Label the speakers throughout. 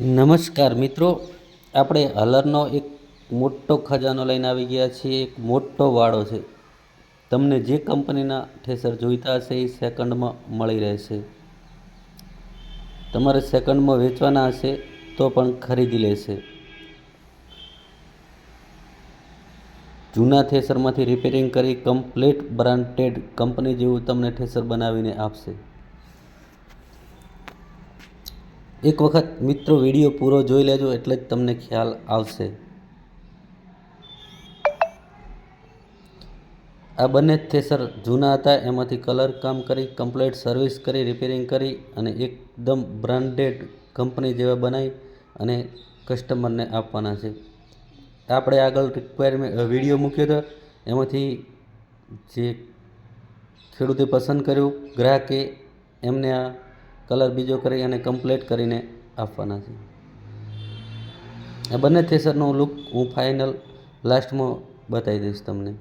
Speaker 1: નમસ્કાર મિત્રો, આપણે હલરનો એક મોટો ખજાનો લઈને આવી ગયા છીએ, એક મોટો વાડો છે. તમને જે કંપનીના ઠેસર જોઈતા હશે એ સેકન્ડમાં મળી રહેશે. તમારે સેકન્ડમાં વેચવાના હશે તો પણ ખરીદી લેશે. જૂના થેસરમાંથી રિપેરિંગ કરી કમ્પ્લીટ બ્રાન્ડેડ કંપની જેવું તમને ઠેસર બનાવીને આપશે. એક વખત મિત્રો વીડિયો પૂરો જોઈ લેજો એટલે જ તમને ખ્યાલ આવશે. આ બંને થેસર જૂના હતા, એમાંથી કલર કામ કરી, કમ્પ્લેટ સર્વિસ કરી, રિપેરિંગ કરી અને એકદમ બ્રાન્ડેડ કંપની જેવા બનાવી અને કસ્ટમરને આપવાના છે. આપણે આગળ રિક્વાયરમેન્ટ વીડિયો મૂક્યો હતો એમાંથી જે ખેડૂતે પસંદ કર્યું, ગ્રાહકે એમને આ કલર બીજો કરી અને કમ્પ્લીટ કરીને આપવાના છે. આ બંને થેસરનો લુક હું ફાઇનલ લાસ્ટમાં બતાવી દઈશ તમને.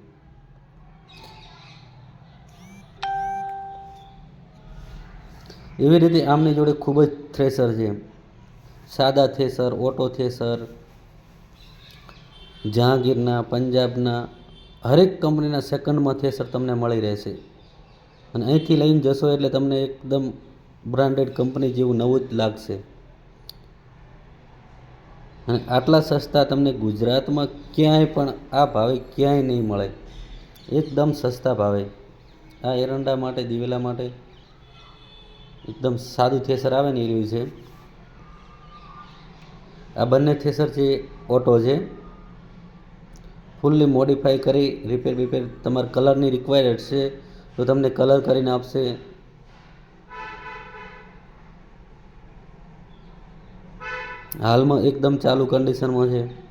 Speaker 1: એવી રીતે આમની જોડે ખૂબ જ થ્રેસર છે. સાદા થેસર ઓટો થેસર જહાંગીરના, પંજાબના, હરેક કંપનીના સેકન્ડમાં થેસર તમને મળી રહેશે. અને અહીંથી લઈને જશો એટલે તમને એકદમ બ્રાન્ડેડ કંપની જેવું નવું જ લાગશે. અને આટલા સસ્તા તમને ગુજરાતમાં ક્યાંય પણ આ ભાવે ક્યાંય નહીં મળે. એકદમ સસ્તા ભાવે. આ એરંડા માટે, દિવેલા માટે એકદમ સાદું થેસર આવે ને એ રહ્યું છે. આ બંને થેસર છે, ઓટો છે. ફૂલ્લી મોડિફાઈ કરી રિપેર બિપેર તમારે કલરની રિક્વાયર્ડ છે, તો તમને કલર કરીને આપશે. હાલમાં એકદમ ચાલુ કન્ડિશનમાં છે.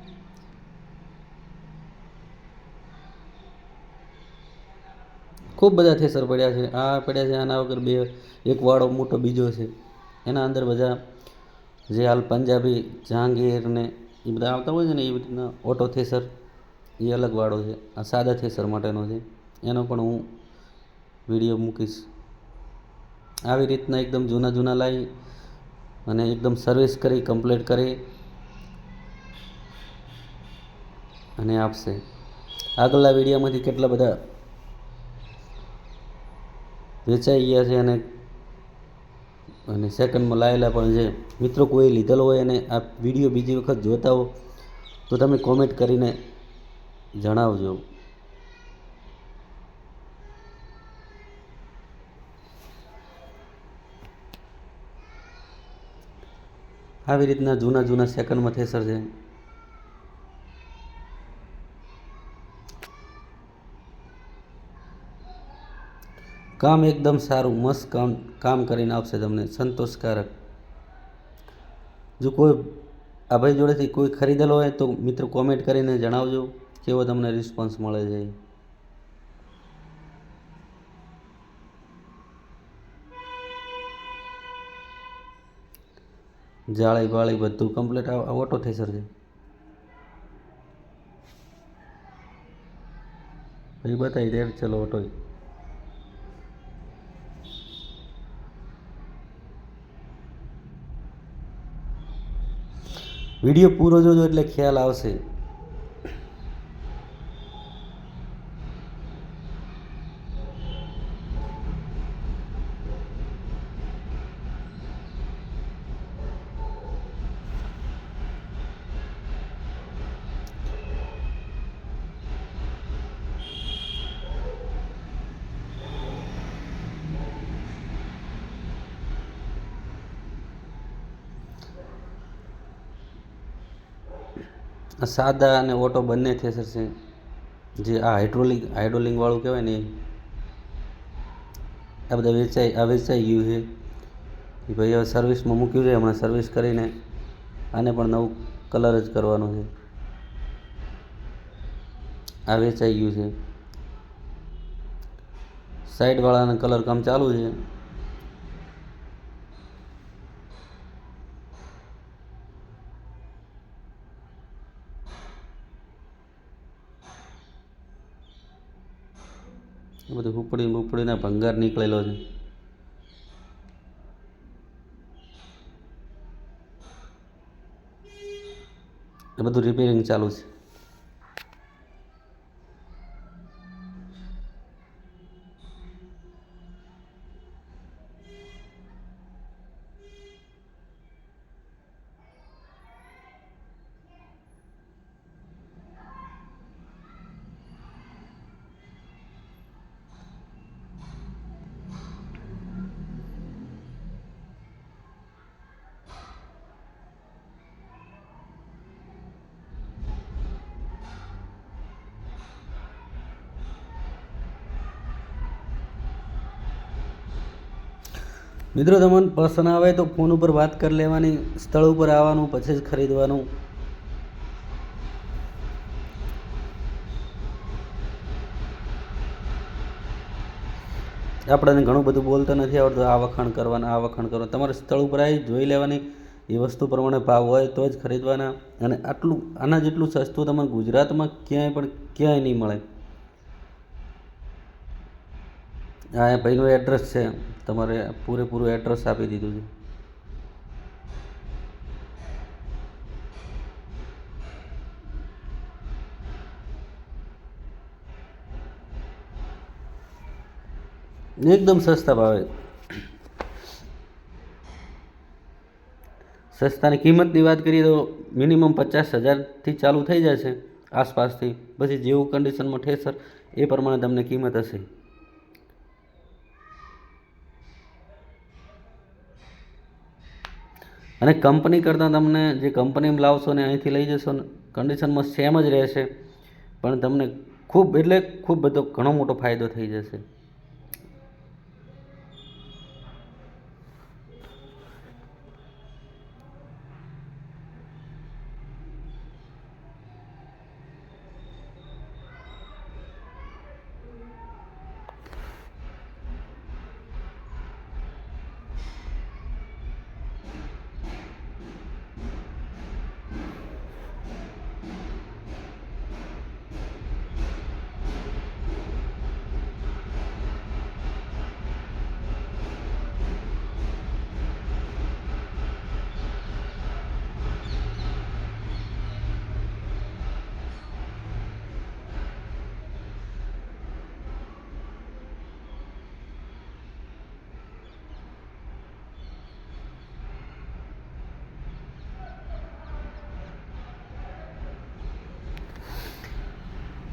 Speaker 1: ખૂબ બધા થેસર પડ્યા છે. આ પડ્યા છે, આના વગર બે, એક વાળો મોટો બીજો છે. એના અંદર બધા જે હાલ પંજાબી જહાંગીર ને એ બધા આવતા હોય છે ને એ રીતના ઓટો થેસર એ અલગ વાળો છે. આ સાદા થેસર માટેનો છે. એનો પણ હું વીડિયો મૂકીશ. આવી રીતના એકદમ જૂના જૂના લાવી અને એકદમ સર્વિસ કરી કમ્પ્લીટ કરી અને આપશે. આગળના વિડીયોમાંથી કેટલા બધા વેચાઈ ગયા છે અને અને સેકન્ડમાં લાયેલા પણ છે મિત્રો કોઈ લીધેલો હોય અને આ વીડિયો બીજી વખત જોતા હો તો તમે કોમેન્ટ કરીને જણાવજો. આવી રીતના જૂના જૂના સેકન્ડમાં થેસર છે. કામ એકદમ સારું, મસ્ત કામ કામ કરીને આપશે તમને, સંતોષકારક. જો કોઈ આ ભાઈ જોડેથી કોઈ ખરીદેલો હોય તો મિત્રો કોમેન્ટ કરીને જણાવજો, કેવો તમને રિસ્પોન્સ મળે છે. જાળી બાળી બધું કમ્પ્લીટ ઓટો થેસર છે પછી બતાવી દે, ચલો ઓટો વીડિયો પૂરો જોજો એટલે ખ્યાલ આવશે. સાદા અને ઓટો બંને થેસર છે, જે આ હાઇડ્રોલિક હાઇડ્રોલિંગ વાળું કહેવાય ને આ બધા વેચાઈ, આ વેચાઈ ગયું છે. એ ભાઈ હવે સર્વિસમાં મૂક્યું છે, હમણાં સર્વિસ કરીને આને પણ નવું કલર જ કરવાનો છે. આ વેચાઈ ગયું છે. સાઈડવાળાના કલર કામ ચાલુ છે. બધું ઉપડી ઉપડીને ભંગાર નીકળેલો છે. એ બધું રિપેરિંગ ચાલુ છે. મિત્રો, તમને પસંદ આવે તો ફોન ઉપર વાત કરી લેવાની, સ્થળ ઉપર આવવાનું, પછી જ ખરીદવાનું. આપણને ઘણું બધું બોલતા નથી આવડતું, આ વખાણ કરવાના, આ વખાણ કરવાનું. તમારે સ્થળ ઉપર આવી જોઈ લેવાની, એ વસ્તુ પ્રમાણે ભાવ હોય તો જ ખરીદવાના. અને આટલું, આના જેટલું સસ્તું તમને ગુજરાતમાં ક્યાંય પણ ક્યાંય નહીં મળે. આ એ ભાઈનું એડ્રેસ છે. તમારે પૂરેપૂરું એડ્રેસ આપી દીધું છે. એકદમ સસ્તા ભાવે. સસ્તાની કિંમતની વાત કરીએ તો મિનિમમ પચાસ હજારથી ચાલુ થઈ જશે આસપાસથી. પછી જેવું કન્ડિશનમાં ઠેસર, એ પ્રમાણે તમને કિંમત હશે. અને કંપની કરતાં તમને જે કંપનીમાં લાવશો ને અહીંથી લઈ જશો ને કન્ડિશનમાં સેમ જ રહેશે. પણ તમને ખૂબ, એટલે ખૂબ બધો ઘણો મોટો ફાયદો થઈ જશે.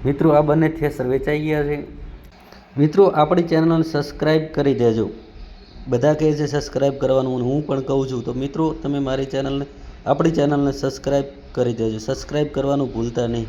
Speaker 1: મિત્રો, આ બંને થેસર વેચાઈ ગયા છે. મિત્રો, આપણી ચેનલને સબસ્ક્રાઈબ કરી દેજો. બધા કહે છે સબસ્ક્રાઈબ કરવાનું હું પણ કહું છું. તો મિત્રો, તમે મારી ચેનલને, આપણી ચેનલને સબસ્ક્રાઈબ કરી દેજો. સબસ્ક્રાઈબ કરવાનું ભૂલતા નહીં.